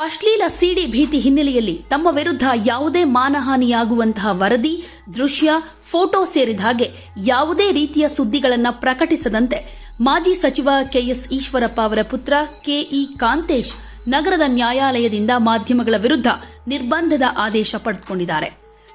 ಅಶ್ಲೀಲ ಸಿಡಿ ಭೀತಿ ಹಿನ್ನೆಲೆಯಲ್ಲಿ ತಮ್ಮ ವಿರುದ್ಧ ಯಾವುದೇ ಮಾನಹಾನಿಯಾಗುವಂತಹ ವರದಿ, ದೃಶ್ಯ, ಫೋಟೋ ಸೇರಿದ ಹಾಗೆ ಯಾವುದೇ ರೀತಿಯ ಸುದ್ದಿಗಳನ್ನು ಪ್ರಕಟಿಸದಂತೆ ಮಾಜಿ ಸಚಿವ ಕೆಎಸ್ ಈಶ್ವರಪ್ಪ ಅವರ ಪುತ್ರ ಕೆಇ ಕಾಂತೇಶ್ ನಗರದ ನ್ಯಾಯಾಲಯದಿಂದ ಮಾಧ್ಯಮಗಳ ವಿರುದ್ಧ ನಿರ್ಬಂಧದ ಆದೇಶ ಪಡೆದುಕೊಂಡಿದ್ದಾರೆ.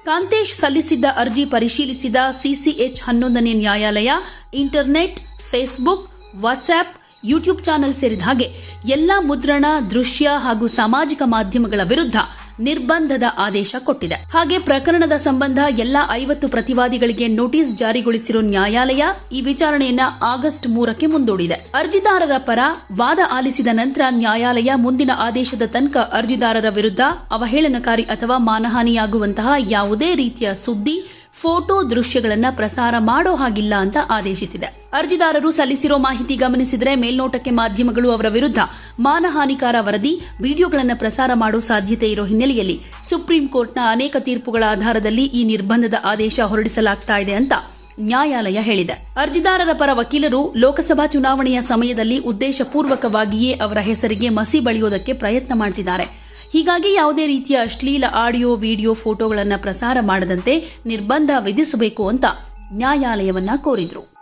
ಕಾಂತೇಶ್ ಸಲ್ಲಿಸಿದ್ದ ಅರ್ಜಿ ಪರಿಶೀಲಿಸಿದ ಸಿಸಿಎಚ್ ಹನ್ನೊಂದನೇ ನ್ಯಾಯಾಲಯ, internet, Facebook WhatsApp YouTube channel ಸೇರಿದ ಹಾಗೆ ಎಲ್ಲ ಮುದ್ರಣ, ದೃಶ್ಯ ಹಾಗೂ ಸಾಮಾಜಿಕ ಮಾಧ್ಯಮಗಳ ವಿರುದ್ಧ ನಿರ್ಬಂಧದ ಆದೇಶ ಕೊಟ್ಟಿದೆ. ಹಾಗೆ ಪ್ರಕರಣದ ಸಂಬಂಧ ಎಲ್ಲ ಐವತ್ತು ಪ್ರತಿವಾದಿಗಳಿಗೆ ನೋಟಿಸ್ ಜಾರಿಗೊಳಿಸಿರೋ ನ್ಯಾಯಾಲಯ ಈ ವಿಚಾರಣೆಯನ್ನ ಆಗಸ್ಟ್ ಮೂರಕ್ಕೆ ಮುಂದೂಡಿದೆ. ಅರ್ಜಿದಾರರ ಪರ ವಾದ ಆಲಿಸಿದ ನಂತರ ನ್ಯಾಯಾಲಯ ಮುಂದಿನ ಆದೇಶದ ತನಕ ಅರ್ಜಿದಾರರ ವಿರುದ್ಧ ಅವಹೇಳನಕಾರಿ ಅಥವಾ ಮಾನಹಾನಿಯಾಗುವಂತಹ ಯಾವುದೇ ರೀತಿಯ ಸುದ್ದಿ ಫೋಟೋ ದೃಶ್ಯಗಳನ್ನು ಪ್ರಸಾರ ಮಾಡೋ ಹಾಗಿಲ್ಲ ಅಂತ ಆದೇಶಿಸಿದೆ. ಅರ್ಜಿದಾರರು ಸಲ್ಲಿಸಿರೋ ಮಾಹಿತಿ ಗಮನಿಸಿದರೆ ಮೇಲ್ನೋಟಕ್ಕೆ ಮಾಧ್ಯಮಗಳು ಅವರ ವಿರುದ್ಧ ಮಾನಹಾನಿಕಾರ ವರದಿ, ವಿಡಿಯೋಗಳನ್ನು ಪ್ರಸಾರ ಮಾಡೋ ಸಾಧ್ಯತೆ ಇರೋ ಹಿನ್ನೆಲೆಯಲ್ಲಿ ಸುಪ್ರೀಂ ಕೋರ್ಟ್ನ ಅನೇಕ ತೀರ್ಪುಗಳ ಆಧಾರದಲ್ಲಿ ಈ ನಿರ್ಬಂಧದ ಆದೇಶ ಹೊರಡಿಸಲಾಗ್ತಾ ಇದೆ ಅಂತ ನ್ಯಾಯಾಲಯ ಹೇಳಿದೆ. ಅರ್ಜಿದಾರರ ಪರ ವಕೀಲರು ಲೋಕಸಭಾ ಚುನಾವಣೆಯ ಸಮಯದಲ್ಲಿ ಉದ್ದೇಶಪೂರ್ವಕವಾಗಿಯೇ ಅವರ ಹೆಸರಿಗೆ ಮಸಿ ಬಳಿಯೋದಕ್ಕೆ ಪ್ರಯತ್ನ ಮಾಡ್ತಿದ್ದಾರೆ. ಹೀಗಾಗಿ ಯಾವುದೇ ರೀತಿಯ ಅಶ್ಲೀಲ ಆಡಿಯೋ ವಿಡಿಯೋ ಫೋಟೋಗಳನ್ನು ಪ್ರಸಾರ ಮಾಡದಂತೆ ನಿರ್ಬಂಧ ವಿಧಿಸಬೇಕು ಅಂತ ನ್ಯಾಯಾಲಯವನ್ನ ಕೋರಿದ್ರು.